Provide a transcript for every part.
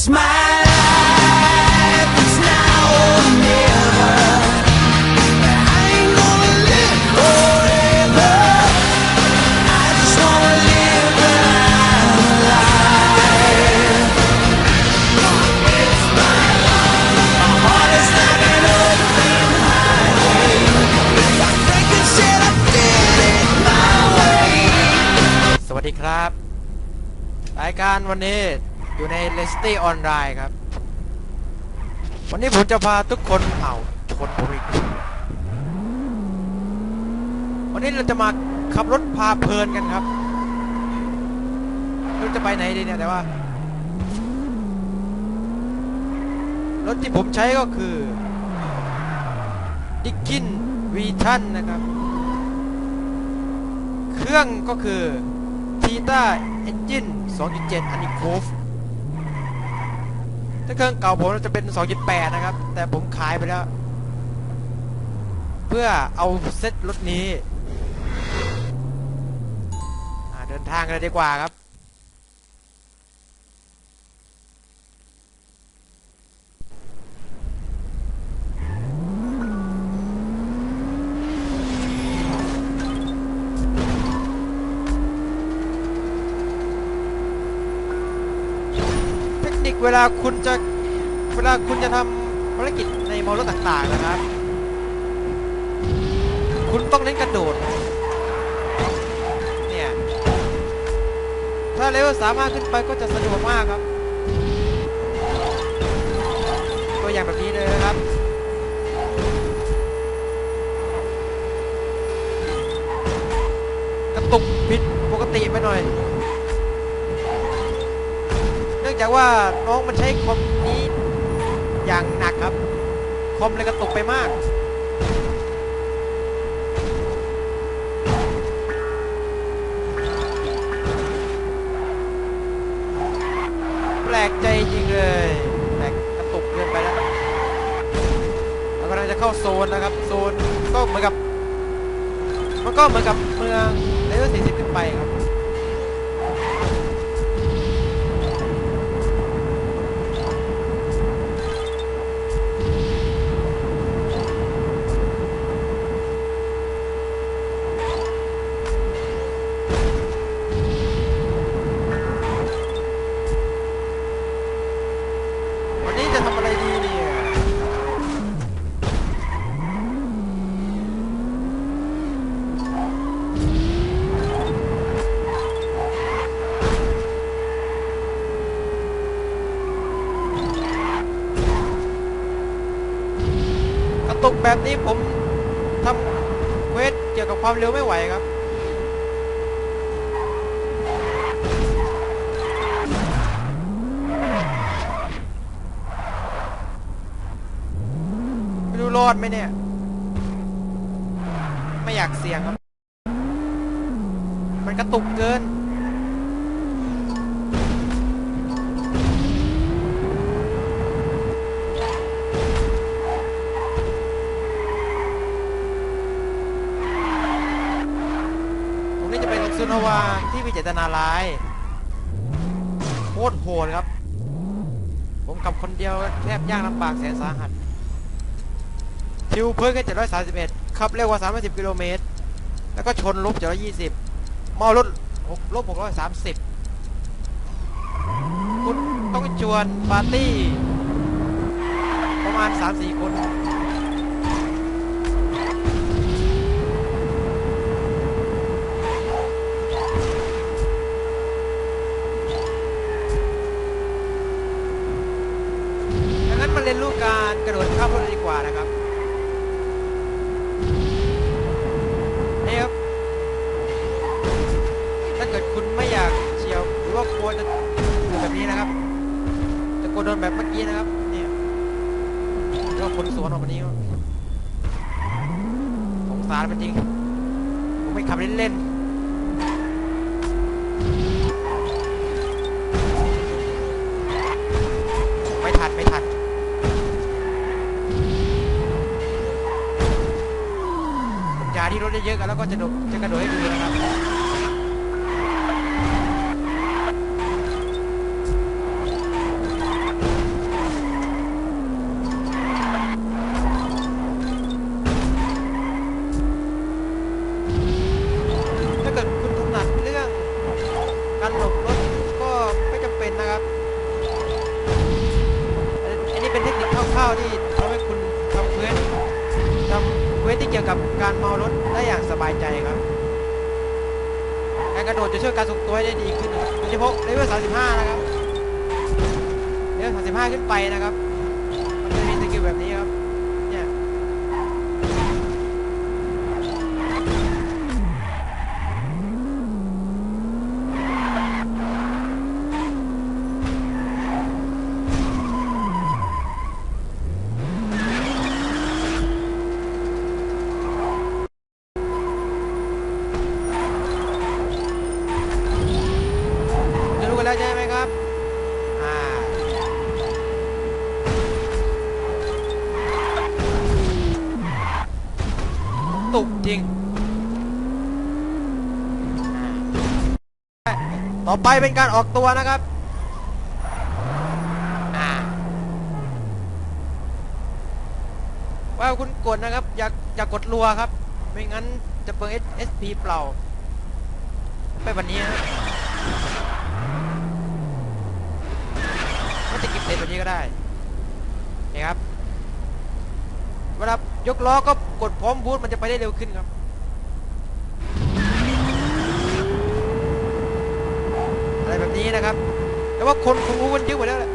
It's my life, it's now or never. I ain't gonna live forever. I just wanna live when I'm alive. It's my life. My heart is like an open highway. I think and said I did it my way. สวัสดีครับ รายการวันนี้ อยู่ใน l e s t y ออนไลน์ครับ วันนี้ผมจะพาทุกคนเอาชนผมอีกวันนี้เราจะมาขับรถพาเพลินกันครับไม่รู้จะไปไหนดีเนี่ย แต่ว่า รถที่ผมใช้ก็คือดิกินวีทันนะครับ เครื่องก็คือทีต้าเอนจิน2.7อันนี้คูฟ ถ้าเครื่องเก่าผมจะเป็น 2.8 นะครับ แต่ผมขายไปแล้ว เพื่อเอาเซ็ตรถนี้ เดินทางกันเลยดีกว่าครับ เวลาคุณจะเวลาคุณจะทำภารกิจในมอลต่างๆนะครับ คุณต้องเน้นกระโดดเนี่ยถ้าเลเวลสามารถขึ้นไปก็จะสะดวกมากครับ ตัวอย่างแบบนี้เลยนะครับกระตุกผิดปกติไปหน่อย จากว่าน้องมันใช้คอมนี้อย่างหนักครับ คอมเลยกระตุกไปมากแปลกใจจริงเลยแปลกกระตุกเกินไปแล้วเรากำลังจะเข้าโซนนะครับ โซนก็เหมือนกับ มันก็เหมือนกับเมืองเลเวล40 ขึ้นไปครับ ตกแบบนี้ผมทำเวสเกี่ยวกับความเร็วไม่ไหวครับ ไม่รู้รอดไหมเนี่ย ไม่อยากเสี่ยงครับ มันกระตุกเกิน ตรงนี้ จะวานที่มีเจตนาร้ายโคตรโหดครับ ผมขับคนเดียวแทบยากลำบากแสนสาหัสทิวเพิ่งแค่731ขับเร็วกว่า 30 กิโลเมตร แล้วก็ชนลบ720เมารถ6ลบ630 คุณต้องชวนปาร์ตี้ ประมาณ 3-4 คน กระโดดข้ามรถดีกว่านะครับนี่ครับถ้าเกิดคุณไม่อยากเฉียวหรือว่ากลัวจะอยู่แบบนี้นะครับจะกลัวโดนแบบเมื่อกี้นะครับเนี่ยแล้วก็คนสวนออกมานี้สงสารเป็นจริงผมไม่ขับเล่นๆ ผมยาที่รถเยอะๆกันแล้วก็จะโดดจะกระโดดให้ดูนะครับ ต่อไปเป็นการออกตัวนะครับอ่าว่าคุณกดนะครับ อย่าอย่ากดรัวครับ ไม่งั้นจะเปิด SP เปล่า ไปวันนี้นะมันจะเก็บเลนแบบนี้ก็ได้นี่ครับเวลายกล้อก็กดพร้อมบูทมันจะไปได้เร็วขึ้นครับ อะไร แบบนี้นะครับ แต่ว่าคนคงรู้กันเยอะกว่าแล้วแหละ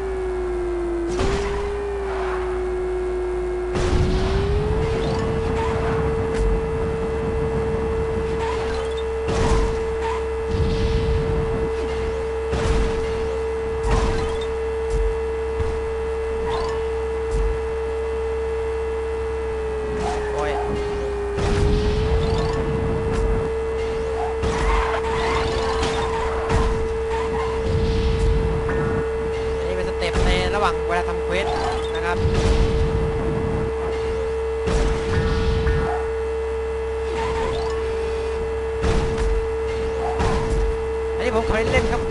ผมเคยเล่นครับ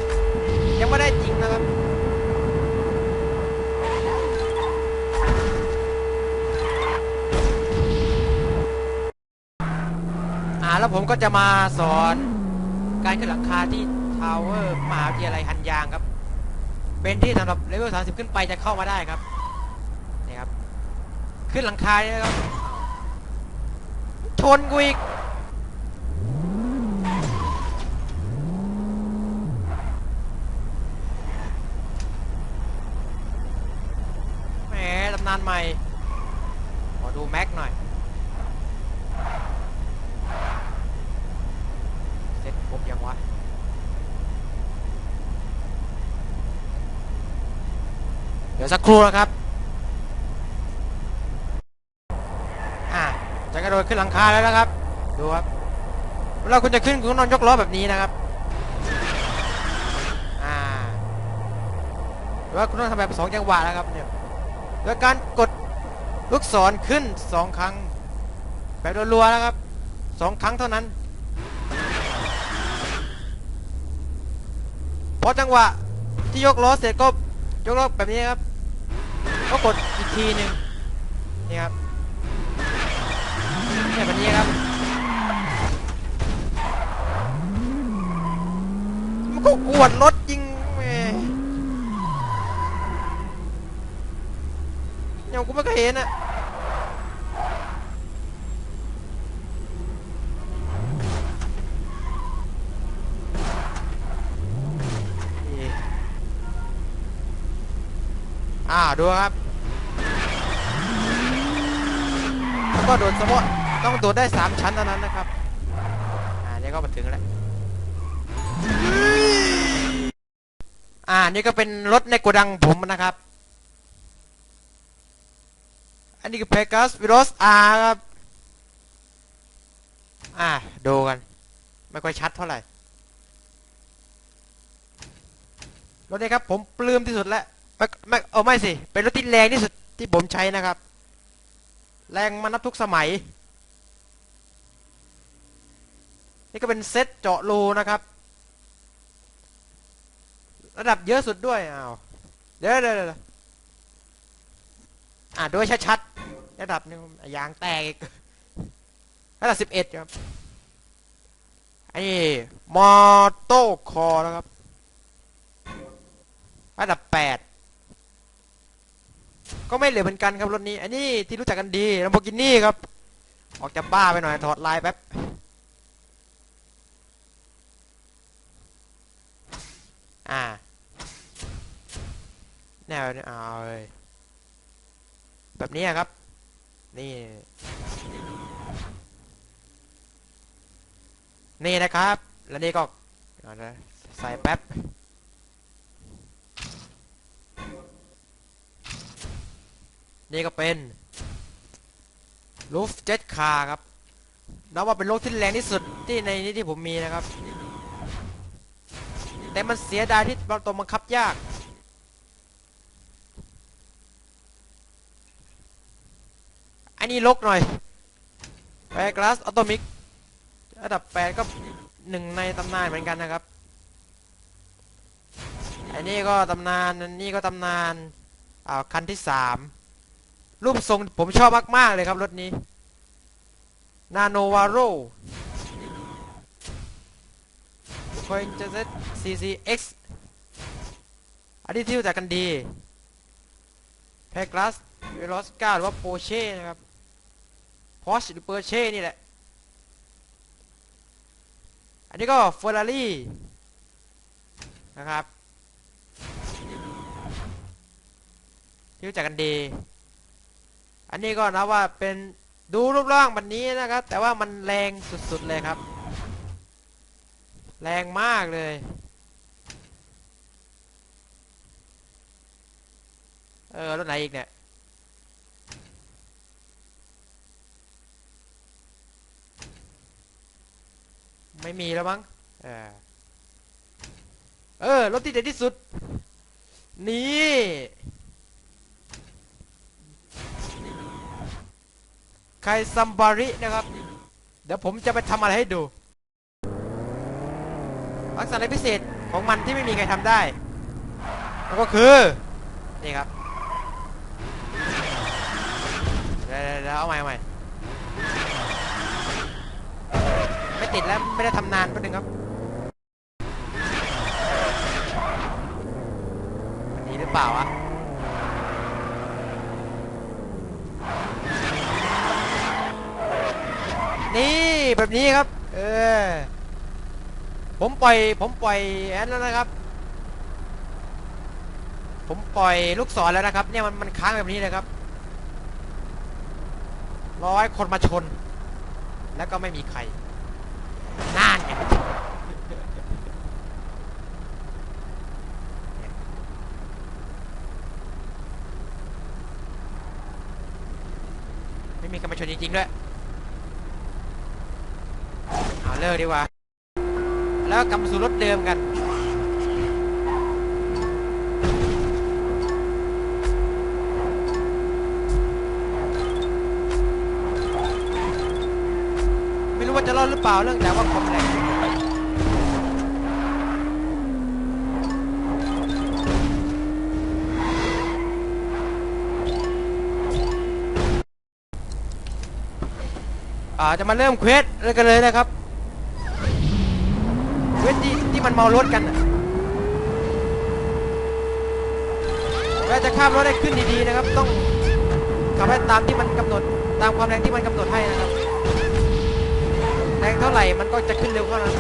ยังไม่ได้จริงนะครับอ่าแล้วผมก็จะมาสอนการขึ้นหลังคาที่ทาวเวอร์มหาวิทยาลัยฮันยางครับเป็นที่สำหรับเลเวล30 ขึ้นไปจะเข้ามาได้ครับนี่ครับ ขึ้นหลังคาเนี่ยครับชนกูอีก แหมตำนานใหม่ ขอดูแม็กหน่อยเสร็จครบยังวะเดี๋ยวสักครู่นะครับ อะจะกระโดดขึ้นหลังคาแล้วนะครับ ดูครับเวลาคุณจะขึ้นคุณต้องนอนยกล้อแบบนี้นะครับ อ่าหรือว่าคุณต้องทำแบบสองจังหวะนะครับเนี่ย โดยการกดลูกศรขึ้นสองครั้ง แบบรัวๆนะครับสองครั้งเท่านั้น พอจังหวะที่ยกล้อเสร็จก็ยกล้อแบบนี้ครับ ก็กดอีกทีหนึ่งนี่ครับเนี่ยแบบนี้ครับมันก็กวดรถยิงแหม่ ยังกูไม่เคยเห็นอะอ่าดูครับ แล้วก็โดดสมมติต้องโดดได้ 3 ชั้นเท่านั้นนะครับ อ่านี่ก็มาถึงแล้ว อ่านี่ก็เป็นรถในโกดังผมนะครับ อันนี้คือ Pegasus Virus R ครับ อ่าดูกัน ไม่ค่อยชัดเท่าไหร่รถนี้ครับผมปลื้มที่สุดแล้วไม่ไม่เอาไม่สิ เป็นรถที่แรงที่สุดที่ผมใช้นะครับ แรงมานับทุกสมัย นี่ก็เป็นเซ็ตเจาะรูนะครับ ระดับเยอะสุดด้วยอ้าวเดี๋ยวเดี๋ยวเดี๋ยวอ่าด้วยชัดๆ ระดับหนึงยางแตกอีกระดับสิบเอ็ดครับอันนี้มอโต้คอนะครับ ระดับแปดก็ไม่เหลือเหมือนกันครับรถนี้ อันนี้ที่รู้จักกันดีลัมโบกินี่ครับ ออกจากบ้าไปหน่อยถอดลายแป๊บอ่าแนวเนี่ยเอาเลยแบบนี้ครับ นี่ นี่นะครับ แล้วนี่ก็เอาละใส่แป๊บนี่ก็เป็นลูฟเจ็ตคาครับนับว่าเป็นรถที่แรงที่สุดที่ในนี้ที่ผมมีนะครับ แต่มันเสียดายที่บางตัวบังคับยาก อันนี้ลกหน่อยแปรกลาสออโตมิกระดับแปดก็หนึ่งในตำนานเหมือนกันนะครับ อันนี้ก็ตำนานอันนี้ก็ตำนานอ่าคันที่สามรูปทรงผมชอบมาก ๆ เลยครับ รถนี้ นาโนวาโรคอยจะเซต CCX อันนี้ที่รู้จักกันดี แพกลัสเวลอสกาหรือว่าโปเช่นะครับ พอชหรือเปอร์เช่นี่แหละ อันนี้ก็เฟอร์รารี่นะครับที่รู้จักกันดี อันนี้ก็นะว่าเป็นดูรูปร่างแบบนี้นะครับ แต่ว่ามันแรงสุดๆเลยครับ แรงมากเลยเออรถไหนอีกเนี่ย ไม่มีแล้วมั้งเออเออรถที่เด็ดที่สุด นี่ไครซัมบารินะครับ เดี๋ยวผมจะไปทำอะไรให้ดูลักษณะพิเศษของมันที่ไม่มีใครทำได้นั่นก็คือ นี่ครับเดี๋ยวเดี๋ยวเดี๋ยวเอาใหม่เอาใหม่ไม่ ติดแล้วไม่ได้ทำนานแป๊บนึงครับอันนี้หรือเปล่าวะนี่แบบนี้ครับ เออ ผมปล่อย ผมปล่อยแอนแล้วนะครับ ผมปล่อยลูกศรแล้วนะครับ เนี่ยมันมันค้างแบบนี้เลยครับร้อยคนมาชน แล้วก็ไม่มีใครน่านไงไมีกรรมาชนจริงๆด้วยเอาเลิกดีกว่า แล้วกลับสู่รถเดิมกันไม่รู้ว่าจะรอดหรือเปล่าเรื่องแต่ว่าความแรง อ่าจะมาเริ่มเควสเลยกันเลยนะครับเควสที่ที่มันเมารถกันน่ะเราจะข้ามรถได้ขึ้นดีๆนะครับ ต้องขับให้ตามที่มันกำหนดตามความแรงที่มันกำหนดให้นะครับแรงเท่าไหร่มันก็จะขึ้นเร็วเท่านั้น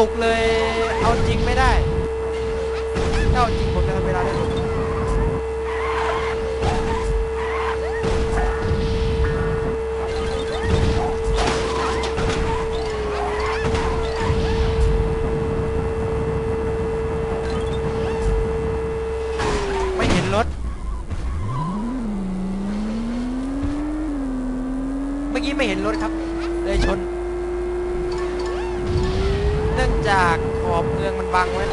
ตุกเลยเอาจริงไม่ได้ถ้าเอาจริงผมจะทำเวลาได้ถูกไม่เห็นรถเมื่อกี้ไม่เห็นรถครับ เลยชน จากขอบเมืองมันบังไว้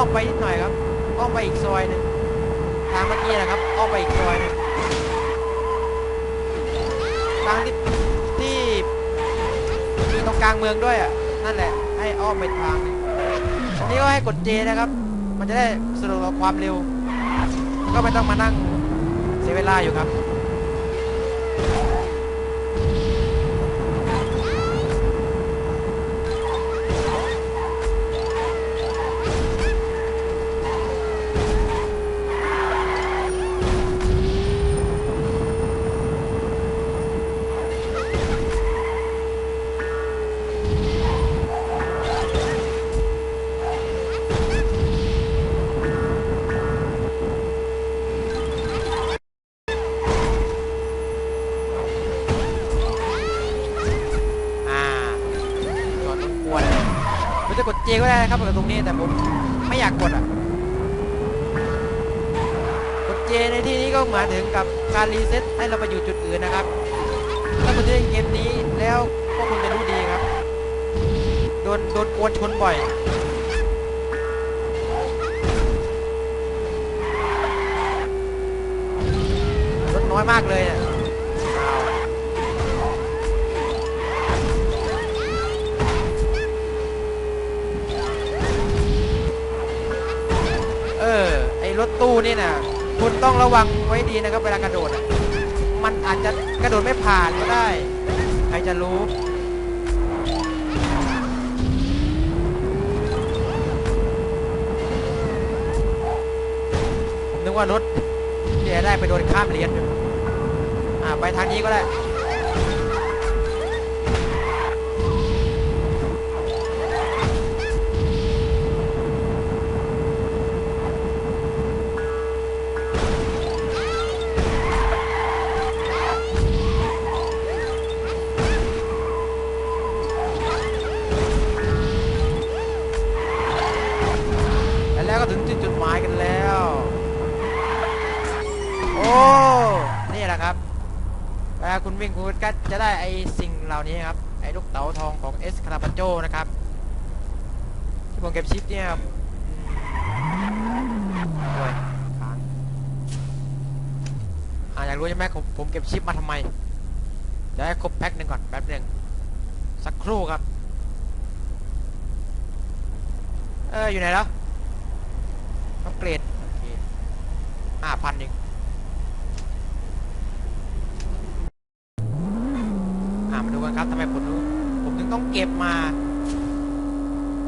อ้อมไปนิดหน่อยครับอ้อมไปอีกซอยหนึ่งทางเมื่อกี้นะครับอ้อมไปอีกซอยหนึ่งทางที่ที่อยู่ตรงกลางเมืองด้วยอะนั่นแหละ ให้อ้อมไปทางนึงอันนี้ก็ให้กด J นะครับ มันจะได้สะดวกความเร็ว ก็ไม่ต้องมานั่งเสียเวลาอยู่ครับ จะกดเจก็ได้นะครับกับตรงนี้แต่ผมไม่อยากกดอะกดเจในที่นี้ก็หมายถึงกับการรีเซ็ตให้เราไปอยู่จุดอื่นนะครับ ถ้าคุณเล่นเกมนี้แล้วก็คุณจะรู้ดีครับโดนโดนกวนชนบ่อยรถน้อยมากเลยอะ รถตู้นี่นะคุณต้องระวังไว้ดีนะครับเวลากระโดด มันอาจจะกระโดดไม่ผ่านก็ได้ ใครจะรู้ผมนึกว่ารถเดี๋ยวได้ไปโดนข้ามเลนอยู่อ่าไปทางนี้ก็ได้ ถึงจุดจุดหมายกันแล้ว โอ้ นี่แหละครับเวลาคุณวิ่งคุณก็จะได้ไอสิ่งเหล่านี้ครับ ไอลูกเต๋าทองของเอสคาราปาโจนะครับ ที่ผมเก็บชิปเนี่ยครับโอ้ยค้างอ่าอยากรู้ใช่ไหมผมผมเก็บชิปมาทำไมเดี๋ยวให้ครบแพ็คหนึ่งก่อนแป๊บหนึ่งสักครู่ครับ เอออยู่ไหนแล้ว เกรดโอเคอ่าพันหนึ่งอ่ามาดูกันครับทำไมผมผมถึงต้องเก็บมา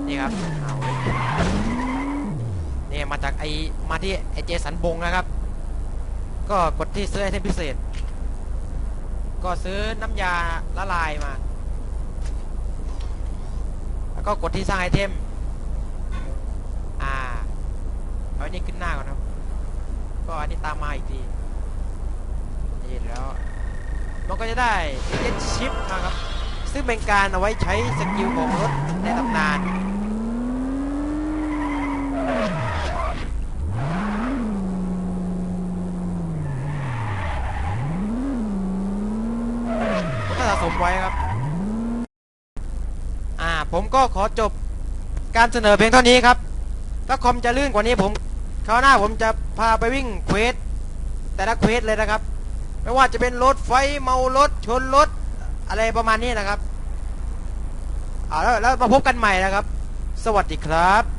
นี่ครับเอาเลยนี่มาจากไอมาที่ไอเจสันบงนะครับ ก็กดที่ซื้อไอเทมพิเศษ ก็ซื้อน้ำยาละลายมา แล้วก็กดที่สร้างไอเทม อ่าเอาอั นนี้ขึ้นหน้าก่อนครับ ก็อันนี้ตามมาอีกทีนี่แล้ว มันก็จะได้เอเจชิปนะครับ ซึ่งเป็นการเอาไว้ใช้สกิลของรถในตำนานก็สะสมไว้ครับ อ่าผมก็ขอจบการเสนอเพียงเท่านี้ครับ ถ้าคอมจะลื่นกว่านี้ผม คราวหน้าผมจะพาไปวิ่งเควสแต่ละเควสเลยนะครับ ไม่ว่าจะเป็นรถไฟเมารถชนรถอะไรประมาณนี้นะครับอ่าแล้วแล้วมาพบกันใหม่นะครับ สวัสดีครับ